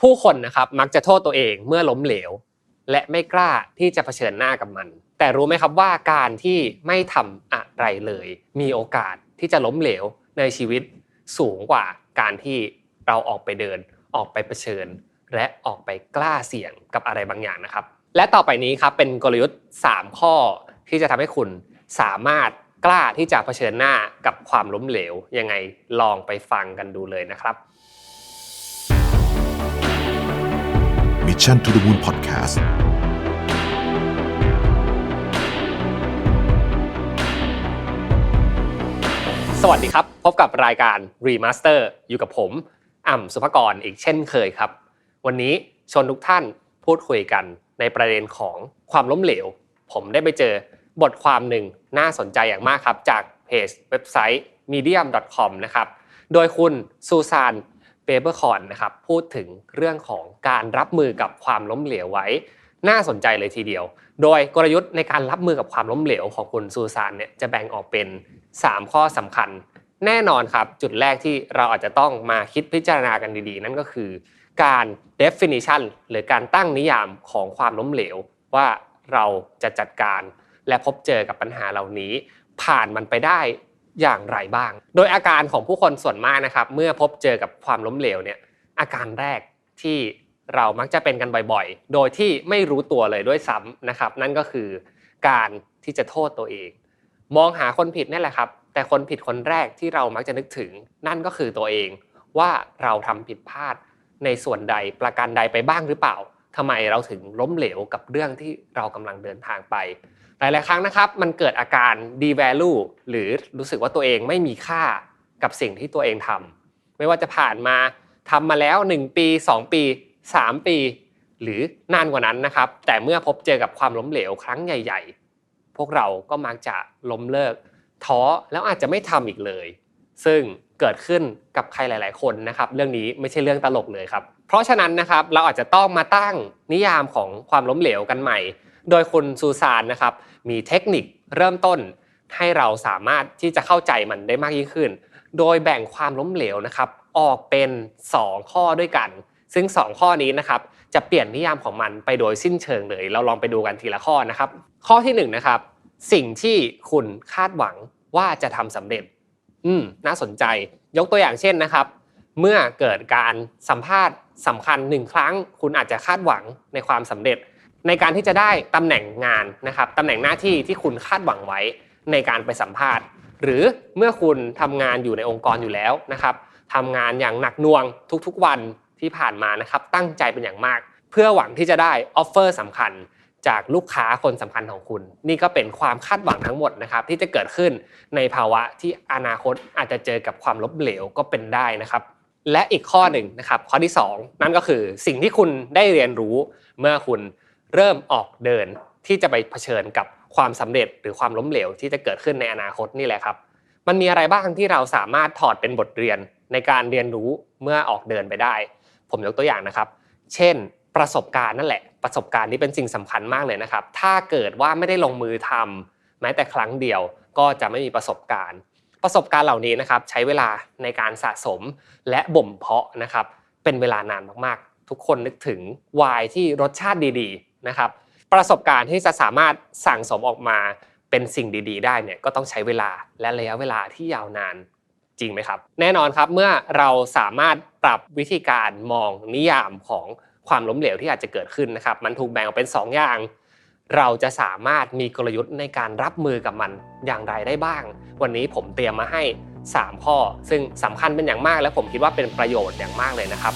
ผู้คนนะครับมักจะโทษตัวเองเมื่อล้มเหลว และไม่กล้าที่จะเผชิญหน้ากับมัน แต่รู้ไหมครับว่าการที่ไม่ทำอะไรเลย มีโอกาสที่จะล้มเหลวในชีวิตสูงกว่าการที่เราออกไปเดิน ออกไปเผชิญ และออกไปกล้าเสี่ยงกับอะไรบางอย่างนะครับ และต่อไปนี้ครับเป็นกลยุทธ์ 3 ข้อที่จะทำให้คุณสามารถกล้าที่จะเผชิญหน้ากับความล้มเหลวยังไงลองไปฟังกันดูเลยนะครับ Mission to the Moon Podcast สวัสดีครับ พบกับรายการ Remaster อยู่กับผม อ่ำสุภกรอีกเช่นเคยครับ วันนี้ชวนทุกท่านพูดคุยกันในประเด็นของความล้มเหลว ผมได้ไปเจอบทความหนึ่งน่าสนใจอย่างมากครับ จากเพจเว็บไซต์ medium.com นะครับ โดยคุณซูซาน เปเปอร์คอนนะครับพูดถึงเรื่องของการรับมือกับความล้มเหลวไว้ น่าสนใจเลยทีเดียว โดยกลยุทธ์ในการรับมือกับความล้มเหลวของคุณซูซานเนี่ยจะแบ่งออกเป็น 3 ข้อสำคัญ แน่นอนครับ จุดแรกที่เราอาจจะต้องมาคิดพิจารณากันดีๆ นั่นก็คือการ definition หรือการตั้งนิยามของความล้มเหลว ว่าเราจะจัดการและพบเจอกับปัญหาเหล่านี้ ผ่านมันไปได้ อย่างไรบ้าง โดยอาการของผู้คนส่วนมากนะครับ เมื่อพบเจอกับความล้มเหลวเนี่ยอาการแรกที่เรามักจะเป็นกันบ่อยๆ โดยที่ไม่รู้ตัวเลยด้วยซ้ำนะครับ นั่นก็คือการที่จะโทษตัวเอง มองหาคนผิดนี่แหละครับ แต่คนผิดคนแรกที่เรามักจะนึกถึง นั่นก็คือตัวเองว่าเราทำผิดพลาดในส่วนใดประการใดไปบ้างหรือเปล่าทำไมเราถึงล้มเหลวกับเรื่องที่เรากำลังเดินทางไป หลาย ๆ ครั้งนะครับมันเกิดอาการ devalue หรือรู้สึกว่าตัวเองไม่มีค่ากับสิ่งที่ตัวเองทำไม่ว่าจะผ่านมาทำมาแล้ว 1 ปี 2 ปี 3 ปี หรือนานกว่านั้นนะครับ แต่เมื่อพบเจอกับความล้มเหลวครั้งใหญ่ ๆ พวกเราก็มักจะล้มเลิกท้อแล้วอาจจะไม่ทำอีกเลย ซึ่งเกิดขึ้นกับใครหลาย ๆ คนนะครับ เรื่องนี้ไม่ใช่เรื่องตลกเลยครับ เพราะฉะนั้นนะครับเราอาจจะต้องมาตั้งนิยามของความล้มเหลวกันใหม่ โดยคุณซูซานนะครับมีเทคนิคเริ่มต้นให้เราสามารถที่จะเข้าใจมันได้มากยิ่งขึ้น โดยแบ่งความล้มเหลวนะครับออกเป็น 2 ข้อด้วยกัน ซึ่ง 2 ข้อนี้นะครับจะเปลี่ยนนิยามของมันไปโดยสิ้นเชิงเลย เราลองไปดูกันทีละข้อนะครับ ข้อที่1นงนะครับสิ่งที่คุณคาดหวังว่าจะทำสำเร็จ อืมน่าสนใจ ยกตัวอย่างเช่นนะครับ เมื่อเกิดการสัมภาษณ์สำคัญหนึ่งครั้ง คุณอาจจะคาดหวังในความสำเร็จ ในการที่จะได้ตำแหน่งงานนะครับตำแหน่งหน้าที่ที่คุณคาดหวังไว้ในการไปสัมภาษณ์ หรือเมื่อคุณทำงานอยู่ในองค์กรอยู่แล้วนะครับทำงานอย่างหนักหน่วงทุกๆวันที่ผ่านมานะครับตั้งใจเป็นอย่างมาก เพื่อหวังที่จะได้ออฟเฟอร์สำคัญจากลูกค้าคนสำคัญของคุณ นี่ก็เป็นความคาดหวังทั้งหมดนะครับ ที่จะเกิดขึ้นในภาวะที่อนาคตอาจจะเจอกับความล้มเหลวก็เป็นได้นะครับ และอีกข้อหนึ่งนะครับ ข้อที่ 2 นั่นก็คือสิ่งที่คุณได้เรียนรู้เมื่อคุณ เริ่มออกเดินที่จะไปเผชิญกับความสำเร็จหรือความล้มเหลวที่จะเกิดขึ้นในอนาคตนี่แหละครับ มันมีอะไรบ้างที่เราสามารถถอดเป็นบทเรียนในการเรียนรู้เมื่อออกเดินไปได้ ผมยกตัวอย่างนะครับ เช่น ประสบการณ์นั่นแหละ ประสบการณ์นี้เป็นสิ่งสำคัญมากเลยนะครับ ถ้าเกิดว่าไม่ได้ลงมือทำแม้แต่ครั้งเดียวก็จะไม่มีประสบการณ์ ประสบการณ์เหล่านี้นะครับ ใช้เวลาในการสะสมและบ่มเพาะนะครับ เป็นเวลานานมากๆ ทุกคนนึกถึงไวน์ที่รสชาติดีๆ นะครับ ประสบการณ์ที่จะสามารถสั่งสมออกมาเป็นสิ่งดี ๆ ได้เนี่ยก็ต้องใช้เวลาและระยะเวลาที่ยาวนานจริงไหมครับ แน่นอนครับเมื่อเราสามารถปรับวิธีการมองนิยามของความล้มเหลวที่อาจจะเกิดขึ้นนะครับ มันถูกแบ่งออกเป็น 2 อย่าง เราจะสามารถมีกลยุทธ์ในการรับมือกับมันอย่างไรได้บ้าง วันนี้ผมเตรียมมาให้ 3 ข้อ ซึ่งสำคัญเป็นอย่างมากและผมคิดว่าเป็นประโยชน์อย่างมากเลยนะครับ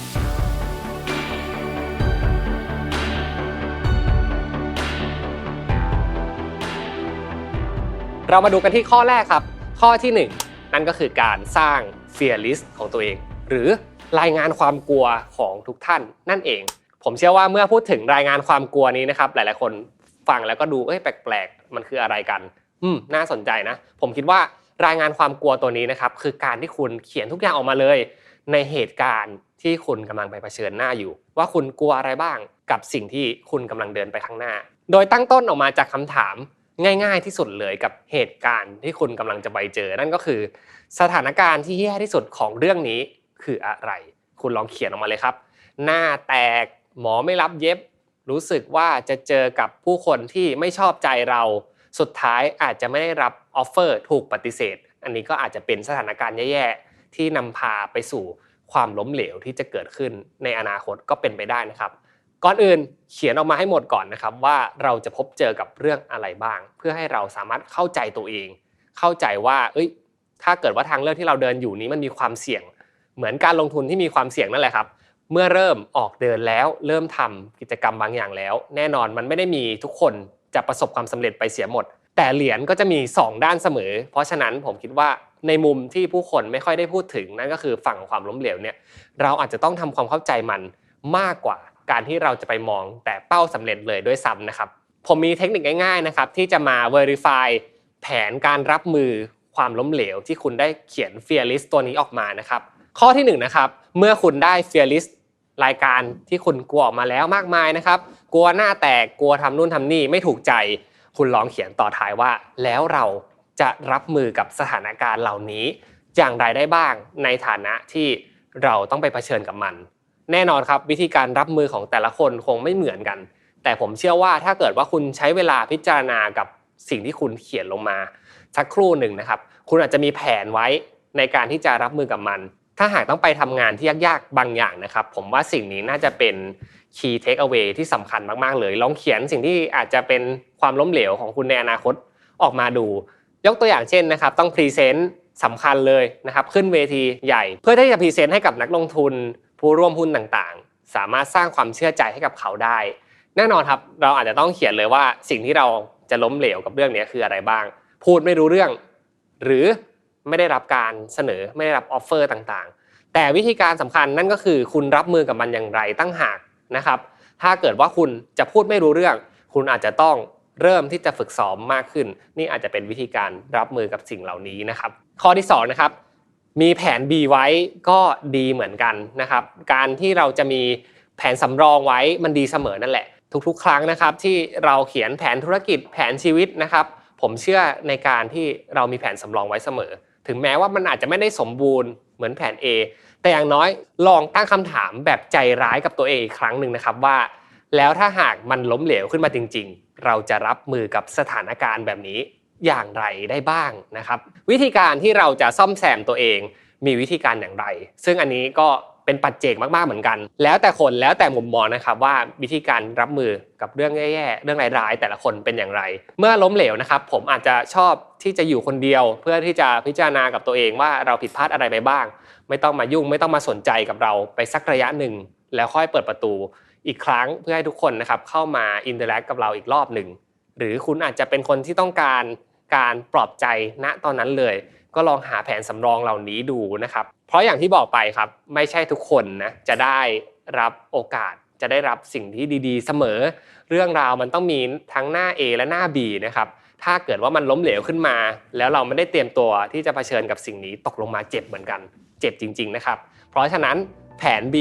เรามาดูกันที่ข้อแรกครับ ข้อที่ 1 นั่นก็คือการสร้าง fear list ของตัวเอง หรือรายงานความกลัวของทุกท่านนั่นเอง ผมเชื่อว่าเมื่อพูดถึงรายงานความกลัวนี้นะครับ หลายๆ คนฟังแล้วก็ดูเอ้ยแปลกๆ มันคืออะไรกัน อืมน่าสนใจนะ ผมคิดว่ารายงานความกลัวตัวนี้นะครับ คือการที่คุณเขียนทุกอย่างออกมาเลย ในเหตุการณ์ที่คุณกำลังไปเผชิญหน้าอยู่ ว่าคุณกลัวอะไรบ้างกับสิ่งที่คุณกำลังเดินไปข้างหน้า โดยตั้งต้นออกมาจากคำถาม ง่าย ๆ ที่สุดเลยกับเหตุการณ์ที่คุณกำลังจะไปเจอ นั่นก็คือ สถานการณ์ที่แย่ที่สุดของเรื่องนี้คืออะไร คุณลองเขียนออกมาเลยครับ หน้าแตกหมอไม่รับเย็บ รู้สึกว่าจะเจอกับผู้คนที่ไม่ชอบใจเรา สุดท้ายอาจจะไม่ได้รับออฟเฟอร์ถูกปฏิเสธ อันนี้ก็อาจจะเป็นสถานการณ์แย่ๆที่นำพาไปสู่ความล้มเหลวที่จะเกิดขึ้นในอนาคตก็เป็นไปได้นะครับ ก่อนอื่นเขียนออกมาให้หมดก่อนนะครับว่าเราจะพบเจอกับเรื่องอะไรบ้าง เพื่อให้เราสามารถเข้าใจตัวเอง เข้าใจว่า เอ้ย ถ้าเกิดว่าทางเลือกที่เราเดินอยู่นี้มันมีความเสี่ยง เหมือนการลงทุนที่มีความเสี่ยงนั่นแหละครับ เมื่อเริ่มออกเดินแล้วเริ่มทำกิจกรรมบางอย่างแล้ว แน่นอนมันไม่ได้มีทุกคนจะประสบความสำเร็จไปเสียหมด แต่เหรียญก็จะมี 2 ด้านเสมอ เพราะฉะนั้นผมคิดว่าในมุมที่ผู้คนไม่ค่อยได้พูดถึงนั่นก็คือฝั่งความล้มเหลวเนี่ยเราอาจจะต้องทำความเข้าใจมันมากกว่า การที่เราจะไปมองแต่เป้าสำเร็จเลยด้วยซ้ำนะครับ ผมมีเทคนิคง่ายๆนะครับที่จะมา verify แผนการรับมือความล้มเหลวที่คุณได้เขียน fear list ตัวนี้ออกมานะครับ ข้อที่1นงนะครับเมื่อคุณได้ fear list รายการที่คุณกลัวออกมาแล้วมากมายนะครับ กลัวหน้าแตกกลัวทำนู่นทำนี่ไม่ถูกใจ คุณลองเขียนต่อท้ายว่า แล้วเราจะรับมือกับสถานการณ์เหล่านี้ อย่างไรได้บ้างในฐานะที่เราต้องไปเผชิญกับมัน แน่นอนครับวิธีการรับมือของแต่ละคนคงไม่เหมือนกัน แต่ผมเชื่อว่าถ้าเกิดว่าคุณใช้เวลาพิจารณากับสิ่งที่คุณเขียนลงมา สักครู่หนึ่งนะครับ คุณอาจจะมีแผนไว้ในการที่จะรับมือกับมัน ถ้าหากต้องไปทำงานที่ยากๆบางอย่างนะครับ ผมว่าสิ่งนี้น่าจะเป็น key take away ที่สำคัญมากๆเลย ลองเขียนสิ่งที่อาจจะเป็นความล้มเหลวของคุณในอนาคตออกมาดู ยกตัวอย่างเช่นนะครับ ต้องพรีเซนต์สำคัญเลยนะครับ ขึ้นเวทีใหญ่ เพื่อที่จะพรีเซนต์ให้กับนักลงทุน ผู้ร่วมหุ้นต่างๆ สามารถสร้างความเชื่อใจให้กับเขาได้ แน่นอนครับเราอาจจะต้องเขียนเลยว่าสิ่งที่เราจะล้มเหลวกับเรื่องนี้คืออะไรบ้าง พูดไม่รู้เรื่อง หรือไม่ได้รับการเสนอไม่ได้รับออฟเฟอร์ต่างๆ แต่วิธีการสำคัญนั่นก็คือคุณรับมือกับมันอย่างไรตั้งหากนะครับ ถ้าเกิดว่าคุณจะพูดไม่รู้เรื่อง คุณอาจจะต้องเริ่มที่จะฝึกซ้อมมากขึ้น นี่อาจจะเป็นวิธีการรับมือกับสิ่งเหล่านี้นะครับ ข้อที่2นะครับ มีแผน B ไว้ก็ดีเหมือนกันนะครับ การที่เราจะมีแผนสำรองไว้มันดีเสมอนั่นแหละ ทุกๆ ครั้งนะครับ ที่เราเขียนแผนธุรกิจแผนชีวิตนะครับ ผมเชื่อในการที่เรามีแผนสำรองไว้เสมอ ถึงแม้ว่ามันอาจจะไม่ได้สมบูรณ์เหมือนแผน A แต่อย่างน้อยลองตั้งคำถามแบบใจร้ายกับตัวเองอีกครั้งหนึ่งนะครับว่า แล้วถ้าหากมันล้มเหลวขึ้นมาจริง ๆ เราจะรับมือกับสถานการณ์แบบนี้ อย่างไรได้บ้างนะครับ วิธีการที่เราจะซ่อมแซมตัวเองมีวิธีการอย่างไร ซึ่งอันนี้ก็เป็นปัจเจกมากๆเหมือนกัน แล้วแต่คนแล้วแต่มุมมองนะครับว่าวิธีการรับมือกับเรื่องแย่ๆเรื่องร้ายๆแต่ละคนเป็นอย่างไร เมื่อล้มเหลวนะครับ ผมอาจจะชอบที่จะอยู่คนเดียว เพื่อที่จะพิจารณากับตัวเองว่าเราผิดพลาดอะไรไปบ้าง ไม่ต้องมายุ่งไม่ต้องมาสนใจกับเราไปสักระยะหนึ่ง แล้วค่อยเปิดประตูอีกครั้งเพื่อให้ทุกคนนะครับเข้ามาอินเตอร์แอคกับเราอีกรอบหนึ่งหรือคุณอาจจะเป็นคนที่ต้องการ การปลอบใจณตอนนั้นเลย ก็ลองหาแผนสำรองเหล่านี้ดูนะครับ เพราะอย่างที่บอกไปครับไม่ใช่ทุกคนนะจะได้รับโอกาสจะได้รับสิ่งที่ดีๆ เสมอ เรื่องราวมันต้องมีทั้งหน้า A และหน้า B นะครับถ้าเกิดว่ามันล้มเหลวขึ้นมา แล้วเราไม่ได้เตรียมตัวที่จะเผชิญกับสิ่งนี้ตกลงมาเจ็บเหมือนกัน เจ็บจริง ๆ นะครับ เพราะฉะนั้นแผน B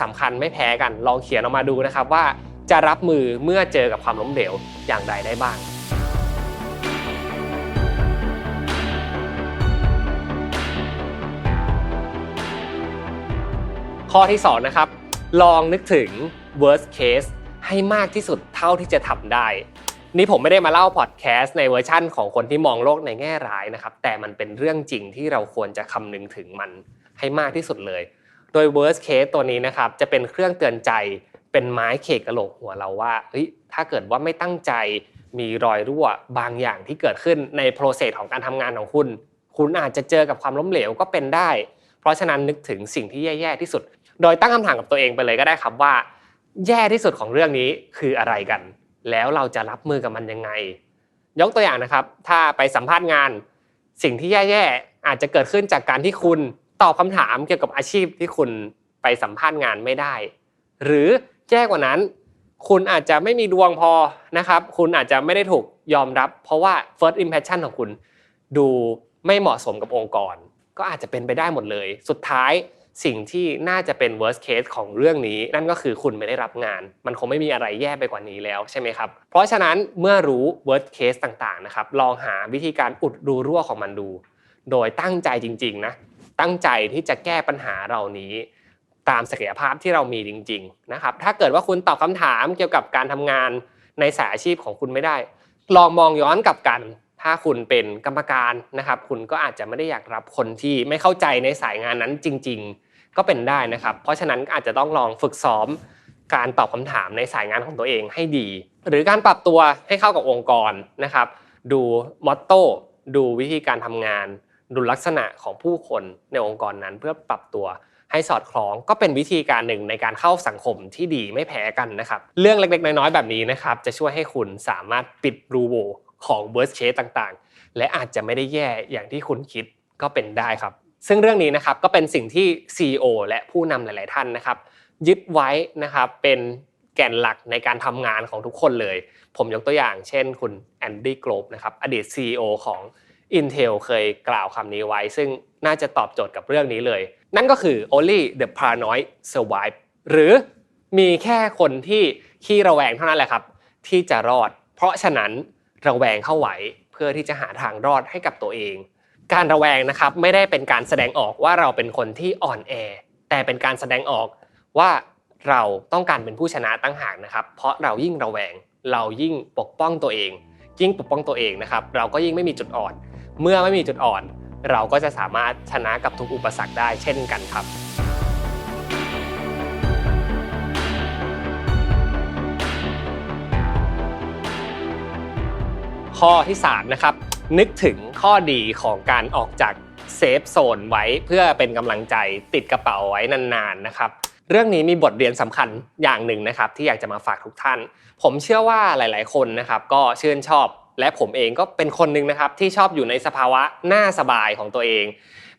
สำคัญไม่แพ้กัน ลองเขียนออกมาดูนะครับว่าจะรับมือเมื่อเจอกับความล้มเหลวอย่างไรได้บ้าง ข้อที่2นะครับลองนึกถึง worst case ให้มากที่สุดเท่าที่จะทำได้ นี่ผมไม่ได้มาเล่าพอดแคสต์ในเวอร์ชั่นของคนที่มองโลกในแง่ร้ายนะครับ แต่มันเป็นเรื่องจริงที่เราควรจะคำนึงถึงมันให้มากที่สุดเลย โดย worst case ตัวนี้นะครับจะเป็นเครื่องเตือนใจเป็นไม้เขกกระโหลกหัวเราว่าเฮ้ยถ้าเกิดว่าไม่ตั้งใจมีรอยรั่วบางอย่างที่เกิดขึ้นในโปรเซสของการทำงานของคุณ คุณอาจจะเจอกับความล้มเหลวก็เป็นได้ เพราะฉะนั้นนึกถึงสิ่งที่แย่ ๆ ที่สุด โดยตั้งคำถามกับตัวเองไปเลยก็ได้ครับว่า แย่ที่สุดของเรื่องนี้คืออะไรกัน แล้วเราจะรับมือกับมันยังไง ยกตัวอย่างนะครับ ถ้าไปสัมภาษณ์งาน สิ่งที่แย่ๆอาจจะเกิดขึ้นจากการที่คุณตอบคำถามเกี่ยวกับอาชีพที่คุณไปสัมภาษณ์งานไม่ได้ หรือแย่กว่านั้น คุณอาจจะไม่มีดวงพอนะครับ คุณอาจจะไม่ได้ถูกยอมรับ เพราะว่า first impression ของคุณ ดูไม่เหมาะสมกับองค์กร ก็อาจจะเป็นไปได้หมดเลย สุดท้าย สิ่งที่น่าจะเป็น worst case ของเรื่องนี้ นั่นก็คือคุณไม่ได้รับงาน มันคงไม่มีอะไรแย่ไปกว่านี้แล้วใช่ไหมครับ เพราะฉะนั้นเมื่อรู้ worst case ต่างๆนะครับลองหาวิธีการอุดรูรั่วของมันดู โดยตั้งใจจริงๆนะตั้งใจที่จะแก้ปัญหาเหล่านี้ ตามศักยภาพที่เรามีจริงๆนะครับถ้าเกิดว่าคุณตอบคำถามเกี่ยวกับการทำงานในสายอาชีพของคุณไม่ได้ ลองมองย้อนกลับกันถ้าคุณเป็นกรรมการนะครับ คุณก็อาจจะไม่ได้อยากรับคนที่ไม่เข้าใจในสายงานนั้นจริง ๆ ก็เป็นได้นะครับ เพราะฉะนั้นอาจจะต้องลองฝึกซ้อมการตอบคำถามในสายงานของตัวเองให้ดี หรือการปรับตัวให้เข้ากับองค์กรนะครับ ดูมอตโต้ดูวิธีการทำงาน ดูลักษณะของผู้คนในองค์กรนั้น เพื่อปรับตัวให้สอดคล้องก็เป็นวิธีการหนึ่งในการเข้าสังคมที่ดีไม่แพ้กันนะครับ เรื่องเล็กๆ น้อยๆ แบบนี้นะครับ จะช่วยให้คุณสามารถปิดรูโวของ worst case ต่างๆ และอาจจะไม่ได้แย่อย่างที่คุณคิดก็เป็นได้ครับ ซึ่งเรื่องนี้นะครับก็เป็นสิ่งที่ CEO และผู้นำหลาย ๆ ท่านนะครับ ยึดไว้นะครับเป็นแก่นหลักในการทำงานของทุกคนเลย ผมยกตัวอย่าง เช่น คุณแอนดี้โกลบนะครับอดีต CEO ของ Intel เคยกล่าวคำนี้ไว้ ซึ่งน่าจะตอบโจทย์กับเรื่องนี้เลย นั่นก็คือ only the paranoid survive หรือมีแค่คนที่ขี้ระแวงเท่านั้นแหละครับ ที่จะรอด เพราะฉะนั้นระแวงเข้าไว้เพื่อที่จะหาทางรอดให้กับตัวเอง การระแวงนะครับไม่ได้เป็นการแสดงออกว่าเราเป็นคนที่อ่อนแอแต่เป็นการแสดงออกว่าเราต้องการเป็นผู้ชนะตั้งหากนะครับ เพราะเรายิ่งระแวง เรายิ่งปกป้องตัวเอง ยิ่งปกป้องตัวเองนะครับ เราก็ยิ่งไม่มีจุดอ่อน เมื่อไม่มีจุดอ่อน เราก็จะสามารถชนะกับทุกอุปสรรคได้เช่นกันครับ ข้อที่3นะครับ นึกถึงข้อดีของการออกจากเซฟโซนไว้เพื่อเป็นกำลังใจติดกระเป๋าไว้นานๆนะครับ เรื่องนี้มีบทเรียนสำคัญอย่างหนึ่งนะครับ ที่อยากจะมาฝากทุกท่าน ผมเชื่อว่าหลาย ๆ คนนะครับก็ชื่นชอบและผมเองก็เป็นคนหนึ่งนะครับที่ชอบอยู่ในสภาวะน่าสบายของตัวเอง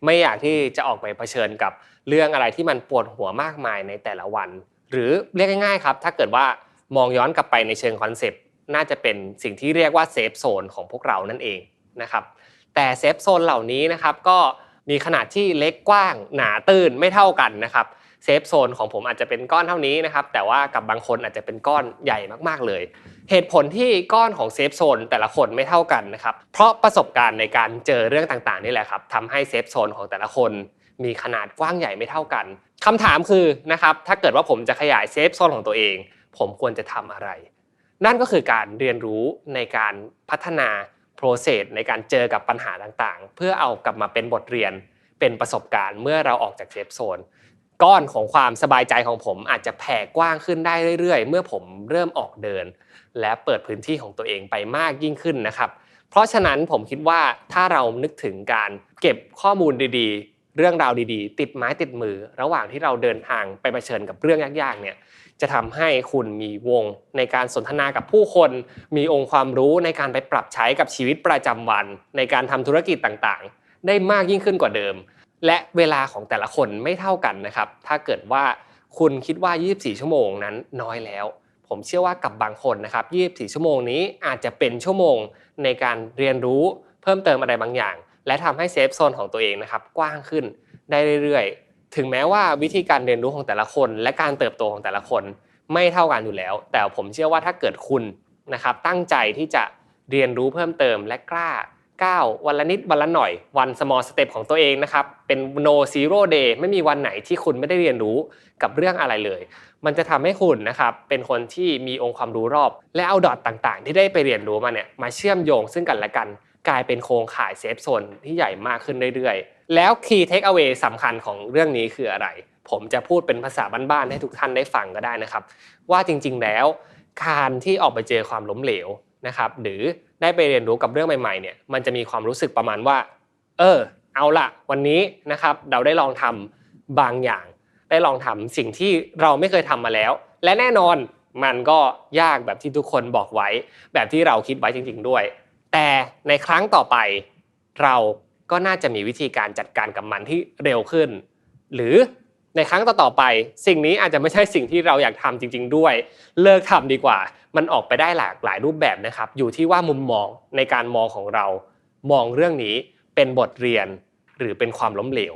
ไม่อยากที่จะออกไปเผชิญกับเรื่องอะไรที่มันปวดหัวมากมายในแต่ละวัน หรือเรียกง่ายๆครับถ้าเกิดว่ามองย้อนกลับไปในเชิงคอนเซปต์น่าจะเป็นสิ่งที่เรียกว่าเซฟโซนของพวกเรานั่นเอง นะครับแต่เซฟโซนเหล่านี้นะครับก็มีขนาดที่เล็กกว้างหนาตื้นไม่เท่ากันนะครับเซฟโซนของผมอาจจะเป็นก้อนเท่านี้นะครับแต่ว่ากับบางคนอาจจะเป็นก้อนใหญ่มากๆเลย เหตุผลที่ก้อนของเซฟโซนแต่ละคนไม่เท่ากันนะครับเพราะประสบการณ์ในการเจอเรื่องต่างๆนี่แหละครับทำให้เซฟโซนของแต่ละคนมีขนาดกว้างใหญ่ไม่เท่ากันคำถามคือนะครับถ้าเกิดว่าผมจะขยายเซฟโซนของตัวเอง ผมควรจะทำอะไร นั่นก็คือการเรียนรู้ในการพัฒนา process ในการเจอกับปัญหาต่างๆ เพื่อเอากลับมาเป็นบทเรียนเป็นประสบการณ์เมื่อเราออกจากเซฟโซนก้อนของความสบายใจของผมอาจจะแผ่กว้างขึ้นได้เรื่อยๆ เมื่อผมเริ่มออกเดิน และเปิดพื้นที่ของตัวเองไปมากยิ่งขึ้นนะครับ เพราะฉะนั้นผมคิดว่าถ้าเรานึกถึงการเก็บข้อมูลดีๆ เรื่องราวดีๆ ติดไม้ติดมือ ระหว่างที่เราเดินทางไปเผชิญกับเรื่องยากๆเนี่ย จะทำให้คุณมีวงในการสนทนากับผู้คน มีองค์ความรู้ในการไปปรับใช้กับชีวิตประจำวัน ในการทำธุรกิจต่างๆ ได้มากยิ่งขึ้นกว่าเดิม และเวลาของแต่ละคนไม่เท่ากันนะครับ ถ้าเกิดว่าคุณคิดว่า 24 ชั่วโมงนั้นน้อยแล้ว ผมเชื่อว่ากับบางคนนะครับ 24 ชั่วโมงนี้อาจจะเป็นชั่วโมงในการเรียนรู้เพิ่มเติมอะไรบางอย่าง และทำให้เซฟโซนของตัวเองนะครับกว้างขึ้นได้เรื่อยๆ ถึงแม้ว่าวิธีการเรียนรู้ของแต่ละคน และการเติบโตของแต่ละคน ไม่เท่ากันอยู่แล้ว แต่ผมเชื่อว่าถ้าเกิดคุณนะครับตั้งใจที่จะเรียนรู้เพิ่มเติมและกล้าก้าววันละนิดวันละหน่อยวัน small step ของตัวเองนะครับเป็น no zero day ไม่มีวันไหนที่คุณไม่ได้เรียนรู้กับเรื่องอะไรเลย มันจะทำให้คุณนะครับเป็นคนที่มีองค์ความรู้รอบ และเอาดอทต่างๆ ที่ได้ไปเรียนรู้มาเนี่ยมาเชื่อมโยงซึ่งกันและกัน กลายเป็นโครงข่ายเซฟโซนที่ใหญ่มากขึ้นเรื่อยๆ แล้ว key take away สำคัญของเรื่องนี้คืออะไร ผมจะพูดเป็นภาษาบ้านๆให้ทุกท่านได้ฟังก็ได้นะครับ ว่าจริงๆแล้วการที่ออกไปเจอความล้มเหลวนะครับ หรือได้ไปเรียนรู้กับเรื่องใหม่ๆเนี่ยมันจะมีความรู้สึกประมาณว่า เออ เอาละวันนี้นะครับเราได้ลองทำบางอย่าง ได้ลองทำสิ่งที่เราไม่เคยทำมาแล้ว และแน่นอนมันก็ยากแบบที่ทุกคนบอกไว้ แบบที่เราคิดไว้จริง ๆ ด้วย แต่ในครั้งต่อไปเราก็น่าจะมีวิธีการจัดการกับมันที่เร็วขึ้น หรือในครั้งต่อๆไป สิ่งนี้อาจจะไม่ใช่สิ่งที่เราอยากทำจริง ๆ ด้วย เลิกทำดีกว่า มันออกไปได้หลากหลายรูปแบบนะครับ อยู่ที่ว่ามุมมองในการมองของเรา มองเรื่องนี้เป็นบทเรียนหรือเป็นความล้มเหลว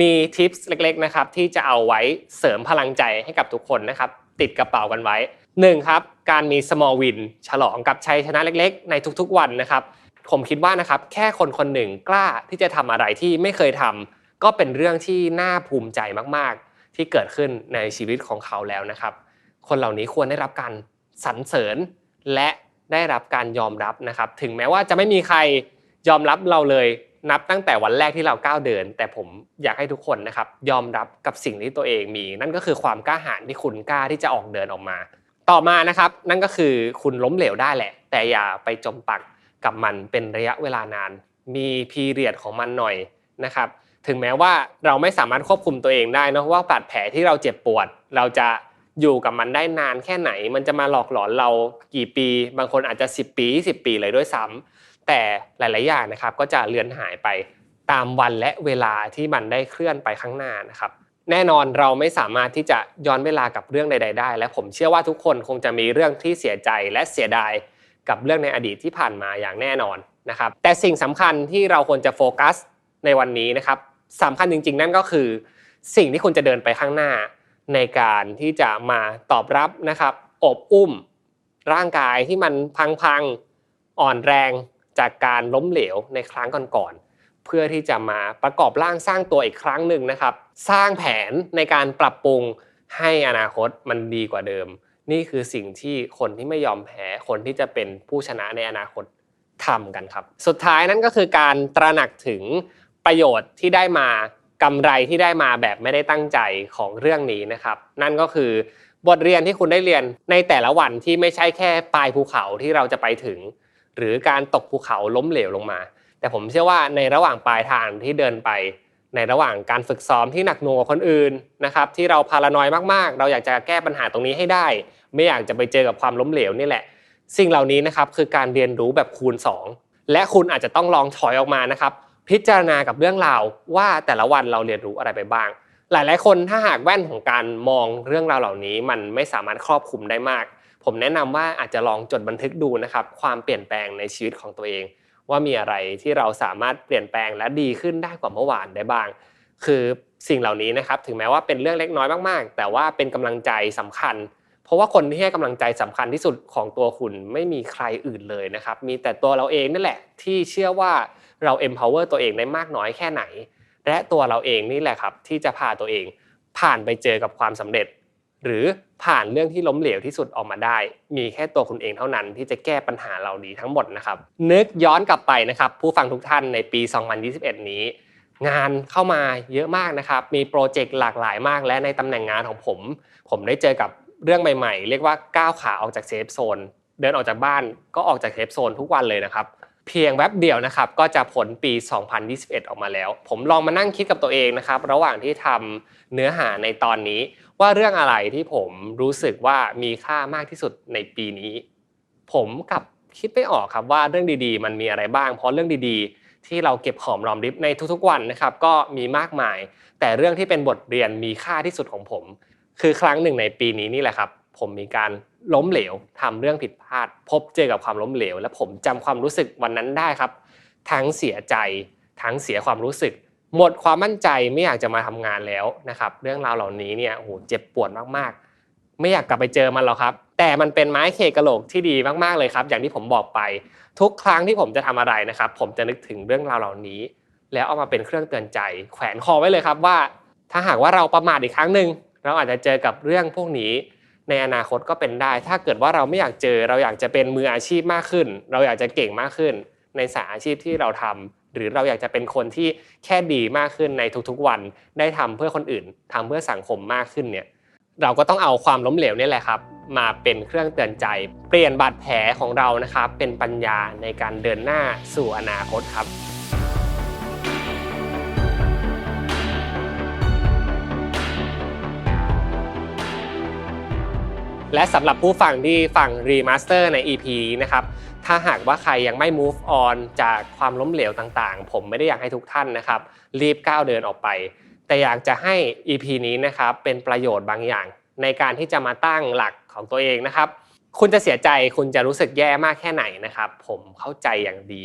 มีทิปส์เล็กๆนะครับที่จะเอาไว้เสริมพลังใจให้กับทุกคนนะครับติดกระเป๋ากันไว้ หนึ่งครับการมี small win ฉลองกับชัยชนะเล็กๆ ในทุกๆ วันนะครับ ผมคิดว่านะครับแค่คนคนหนึ่งกล้าที่จะทำอะไรที่ไม่เคยทำก็เป็นเรื่องที่น่าภูมิใจมากๆ ที่เกิดขึ้นในชีวิตของเขาแล้วนะครับ คนเหล่านี้ควรได้รับการสรรเสริญและได้รับการยอมรับนะครับ ถึงแม้ว่าจะไม่มีใครยอมรับเราเลยนับตั้งแต่วันแรกที่เราก้าวเดิน แต่ผมอยากให้ทุกคนนะครับ ยอมรับกับสิ่งที่ตัวเองมี นั่นก็คือความกล้าหาญที่คุณกล้าที่จะออกเดินออกมา ต่อมานะครับนั่นก็คือคุณล้มเหลวได้แหละ แต่อย่าไปจมปักกับมันเป็นระยะเวลานาน มีพีเรียดของมันหน่อยนะครับถึงแม้ว่าเราไม่สามารถควบคุมตัวเองได้นะว่าบาดแผลที่เราเจ็บปวด เราจะอยู่กับมันได้นานแค่ไหน มันจะมาหลอกหลอนเรากี่ปี บางคนอาจจะ 10 ปี 20 ปีเลยด้วยซ้ำแต่หลาย ๆ อย่างนะครับก็จะเลือนหายไปตามวันและเวลาที่มันได้เคลื่อนไปข้างหน้านะครับ แน่นอนเราไม่สามารถที่จะย้อนเวลากับเรื่องใด ๆ ได้ และผมเชื่อว่าทุกคนคงจะมีเรื่องที่เสียใจและเสียดายกับเรื่องในอดีตที่ผ่านมาอย่างแน่นอนนะครับแต่สิ่งสำคัญที่เราควรจะโฟกัสในวันนี้นะครับสำคัญจริง ๆ นั่นก็คือ สิ่งที่คุณจะเดินไปข้างหน้า ในการที่จะมาตอบรับนะครับอบอุ้ม ร่างกายที่มันพังๆอ่อนแรงจากการล้มเหลวในครั้งก่อนๆ เพื่อที่จะมาประกอบร่างสร้างตัวอีกครั้งหนึ่งนะครับ สร้างแผนในการปรับปรุงให้อนาคตมันดีกว่าเดิม นี่คือสิ่งที่คนที่ไม่ยอมแพ้คนที่จะเป็นผู้ชนะในอนาคตทำกันครับ สุดท้ายนั่นก็คือการตระหนักถึงประโยชน์ที่ได้มากำไรที่ได้มาแบบไม่ได้ตั้งใจของเรื่องนี้นะครับ นั่นก็คือบทเรียนที่คุณได้เรียนในแต่ละวันที่ไม่ใช่แค่ปลายภูเขาที่เราจะไปถึง หรือการตกภูเขาล้มเหลวลงมา แต่ผมเชื่อว่าในระหว่างปลายทางที่เดินไป ในระหว่างการฝึกซ้อมที่หนักหน่วงกว่าคนอื่นนะครับที่เราพารานอยมากๆ เราอยากจะแก้ปัญหาตรงนี้ให้ได้ ไม่อยากจะไปเจอกับความล้มเหลวนี่แหละ สิ่งเหล่านี้นะครับคือการเรียนรู้แบบคูณ 2 และคุณอาจจะต้องลองถอยออกมานะครับพิจารณากับเรื่องราวว่าแต่ละวันเราเรียนรู้อะไรไปบ้าง หลาย ๆ คนถ้าหากแว่นของการมองเรื่องราวเหล่านี้ มันไม่สามารถครอบคลุมได้มาก ผมแนะนำว่าอาจจะลองจดบันทึกดูนะครับความเปลี่ยนแปลงในชีวิตของตัวเอง ว่ามีอะไรที่เราสามารถเปลี่ยนแปลงและดีขึ้นได้กว่าเมื่อวานได้บ้าง คือสิ่งเหล่านี้นะครับถึงแม้ว่าเป็นเรื่องเล็กน้อยมากๆ แต่ว่าเป็นกำลังใจสำคัญ เพราะว่าคนที่ให้กำลังใจสำคัญที่สุดของตัวคุณไม่มีใครอื่นเลยนะครับ มีแต่ตัวเราเองนั่นแหละ ที่เชื่อว่าเรา empower ตัวเองได้มากน้อยแค่ไหน และตัวเราเองนี่แหละครับที่จะพาตัวเองผ่านไปเจอกับความสำเร็จ หรือผ่านเรื่องที่ล้มเหลวที่สุดออกมาได้ มีแค่ตัวคุณเองเท่านั้นที่จะแก้ปัญหาเหล่านี้ทั้งหมดนะครับ นึกย้อนกลับไปนะครับ ผู้ฟังทุกท่านในปี 2021 นี้ งานเข้ามาเยอะมากนะครับ มีโปรเจกต์หลากหลายมาก และในตำแหน่งงานของผม ผมได้เจอกับเรื่องใหม่ ๆ เรียกว่าก้าวขาออกจากเซฟโซนเดินออกจากบ้านก็ออกจากเซฟโซนทุกวันเลยนะครับ เพียงแวบเดียวนะครับก็จะผลปี 2021 ออกมาแล้ว ผมลองมานั่งคิดกับตัวเองนะครับ ระหว่างที่ทำเนื้อหาในตอนนี้ ว่าเรื่องอะไรที่ผมรู้สึกว่ามีค่ามากที่สุดในปีนี้ ผมกับคิดไม่ออกครับว่าเรื่องดีๆ มันมีอะไรบ้าง เพราะเรื่องดีๆ ที่เราเก็บหอมรอมริบในทุกๆวันนะครับ ก็มีมากมาย แต่เรื่องที่เป็นบทเรียนมีค่าที่สุดของผม คือครั้งหนึ่งในปีนี้นี่แหละครับ ผมมีการ ล้มเหลวทำเรื่องผิดพลาด พบเจอกับความล้มเหลว และผมจำความรู้สึกวันนั้นได้ครับ ทั้งเสียใจ ทั้งเสียความรู้สึก หมดความมั่นใจไม่อยากจะมาทำงานแล้วนะครับ เรื่องราวเหล่านี้เนี่ยโอ้โหเจ็บปวดมากๆ ไม่อยากกลับไปเจอมันหรอกครับ แต่มันเป็นไม้เคกะโหลกที่ดีมากๆเลยครับ อย่างที่ผมบอกไป ทุกครั้งที่ผมจะทำอะไรนะครับ ผมจะนึกถึงเรื่องราวเหล่านี้ แล้วเอามาเป็นเครื่องเตือนใจ แขวนคอไว้เลยครับว่า ถ้าหากว่าเราประมาทอีกครั้งหนึ่งเราอาจจะเจอกับเรื่องพวกนี้ ในอนาคตก็เป็นได้ ถ้าเกิดว่าเราไม่อยากเจอ เราอยากจะเป็นมืออาชีพมากขึ้น เราอยากจะเก่งมากขึ้น ในสายอาชีพที่เราทำหรือเราอยากจะเป็นคนที่แค่ดีมากขึ้นในทุกๆวัน ได้ทำเพื่อคนอื่นทำเพื่อสังคมมากขึ้นเนี่ยเราก็ต้องเอาความล้มเหลวนี่แหละครับ มาเป็นเครื่องเตือนใจ เปลี่ยนบาดแผลของเรานะครับเป็นปัญญาในการเดินหน้าสู่อนาคตครับ และสำหรับผู้ฟังที่ฟังรีมาสเตอร์ใน EP นี้นะครับ ถ้าหากว่าใครยังไม่ move on จากความล้มเหลวต่างๆ ผมไม่ได้อยากให้ทุกท่านนะครับ รีบก้าวเดินออกไป แต่อยากจะให้ EP นี้นะครับเป็นประโยชน์บางอย่าง ในการที่จะมาตั้งหลักของตัวเองนะครับ คุณจะเสียใจคุณจะรู้สึกแย่มากแค่ไหนนะครับ ผมเข้าใจอย่างดี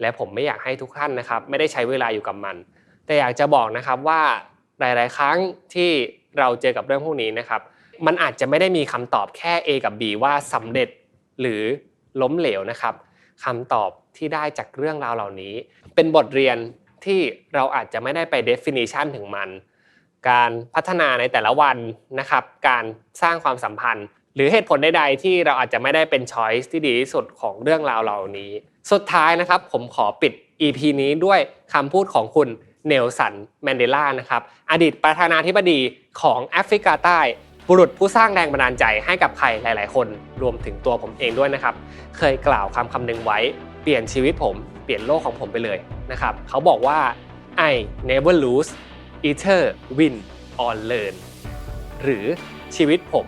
และผมไม่อยากให้ทุกท่านนะครับ ไม่ได้ใช้เวลาอยู่กับมัน แต่อยากจะบอกนะครับว่าหลาย ๆ ครั้งที่เราเจอกับเรื่องพวกนี้นะครับ มันอาจจะไม่ได้มีคำตอบแค่ A กับ B ว่าสำเร็จหรือล้มเหลวนะครับคำตอบที่ได้จากเรื่องราวเหล่านี้ เป็นบทเรียนที่เราอาจจะไม่ได้ไป definition ถึงมัน การพัฒนาในแต่ละวันนะครับ การสร้างความสัมพันธ์ หรือเหตุผลใดๆที่เราอาจจะไม่ได้เป็นช้อยส์ที่ดีที่สุดของเรื่องราวเหล่านี้ สุดท้ายนะครับ ผมขอปิด EP นี้ด้วยคำพูดของคุณเนลสันแมนเดลานะครับ อดีตประธานาธิบดีของแอฟริกาใต้ บุรุษผู้สร้างแรงบันดาลใจให้กับใครหลาย ๆ คน รวมถึงตัวผมเองด้วยนะครับ เคยกล่าวคำคำหนึ่งไว้ เปลี่ยนชีวิตผม เปลี่ยนโลกของผมไปเลยนะครับ เขาบอกว่า I never lose either win or learn หรือชีวิตผม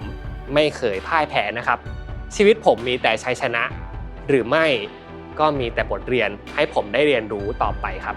ไม่เคยพ่ายแพ้นะครับ ชีวิตผมมีแต่ชัยชนะ หรือไม่ก็มีแต่บทเรียนให้ผมได้เรียนรู้ต่อไปครับ